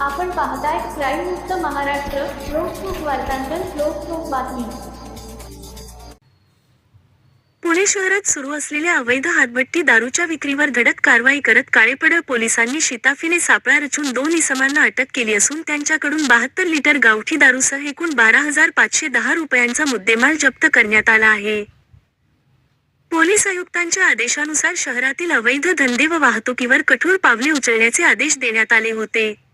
आपण पाहताय क्राईम मुक्त महाराष्ट्र लोकसुख वार्तांकन लोकसुख बातमी. पुणे शहरात सुरू असलेल्या अवैध हातभट्टी दारूच्या विक्रीवर धडक कारवाई करत काळेपडळ पोलिसांनी शिताफीने सापळा रचून दोन इसमांना अटक केली असून त्यांच्याकडून बहात्तर लिटर गावठी दारूसह एकूण बारा हजार पाचशे दहा रुपयांचा मुद्देमाल जप्त करण्यात आला आहे. पोलीस आयुक्तांच्या आदेशानुसार शहरातील अवैध धंदे व वाहतुकीवर कठोर पावले उचलण्याचे आदेश देण्यात आले होते.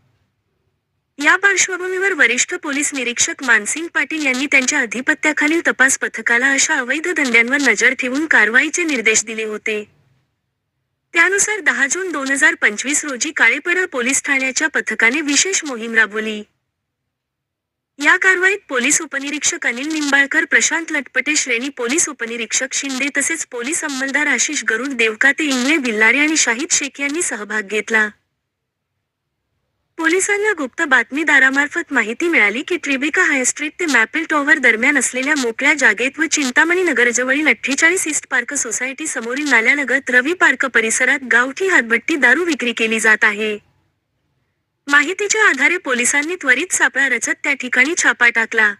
या पार्श्वभूमीवर वरिष्ठ पोलीस निरीक्षक मानसिंग पाटील यांनी त्यांच्या अधिपत्याखालील तपास पथकाला अशा अवैध धंद्यांवर नजर ठेवून कारवाईचे निर्देश दिले होते. त्यानुसार दहा जून दोन हजार पंचवीस रोजी काळेपडा पोलीस ठाण्याच्या पथकाने विशेष मोहीम राबवली. या कारवाईत पोलीस उपनिरीक्षक अनिल निंबाळकर प्रशांत लटपटे श्रेणी पोलीस उपनिरीक्षक शिंदे तसेच पोलीस अंमलदार आशिष गरुड देवकाते इंगळे बिल्लारे आणि शाहिद शेख यांनी सहभाग घेतला. पोलिसांना गुप्त बातमीदारामार्फत माहिती मिळाली की ट्रिबिका हायस्ट्रीट ते मॅपिल टॉवर दरम्यान असलेल्या मोकळ्या जागेत व चिंतामणी नगरजवळील अठ्ठेचाळीस ईस्ट पार्क सोसायटी समोरील नाल्यालगत रवी पार्क परिसरात गावठी हातभट्टी दारू विक्री केली जात आहे. माहितीच्या आधारे पोलिसांनी त्वरित सापळा रचत त्या ठिकाणी छापा टाकला.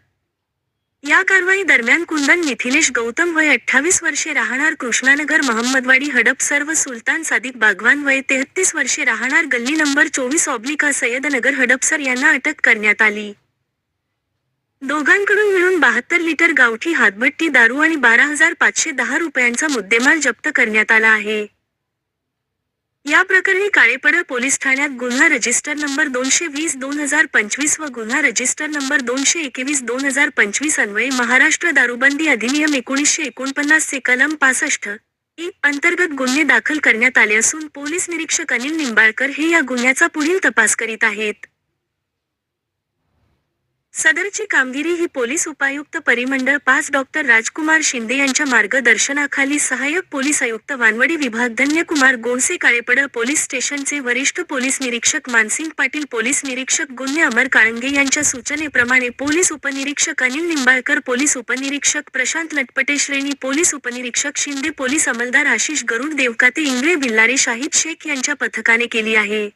या कारवाई दरम्यान कुंदन मिथिलेश गौतम वय अठ्ठावीस वर्षे राहणार कृष्णानगर महम्मदवाडी हडपसर व सुलतान सादिक बागवान वय तेहतीस वर्षे राहणार गल्ली नंबर चोवीस ऑब्लिका सय्यदनगर हडपसर यांना अटक करण्यात आली. दोघांकडून मिळून बहात्तर लिटर गावठी हातभट्टी दारू आणि बारा हजार पाचशे दहा रुपयांचा मुद्देमाल जप्त करण्यात आला आहे. या प्रकरणी काळेपडा पोलीस ठाण्यात गुन्हा रजिस्टर नंबर दोनशे वीस दोन हजार पंचवीस व गुन्हा रजिस्टर नंबर दोनशे एकवीस दोन हजार पंचवीस अन्वये महाराष्ट्र दारूबंदी अधिनियम एकोणीसशे एकोणपन्नास चे कलम पासष्ट इ अंतर्गत गुन्हे दाखल करण्यात आले असून पोलीस निरीक्षक अनिल निंबाळकर हे या गुन्ह्याचा पुढील तपास करीत आहेत. सदरची कामगिरी ही पोलीस उपायुक्त परिमंडळ पाच डॉक्टर राजकुमार शिंदे यांच्या मार्गदर्शनाखाली सहाय्यक पोलीस आयुक्त वानवडी विभाग धन्यकुमार गोडसे काळेपडळ पोलीस स्टेशनचे वरिष्ठ पोलीस निरीक्षक मानसिंग पाटील पोलीस निरीक्षक गुन्हे अमर काळंगे यांच्या सूचनेप्रमाणे पोलीस उपनिरीक्षक अनिल निंबाळकर पोलीस उपनिरीक्षक प्रशांत लटपटे श्रेणी पोलीस उपनिरीक्षक शिंदे पोलीस अंमलदार आशिष गरुड देवकाते इंगळे बिल्लारे शाहिद शेख यांच्या पथकाने केली आहे.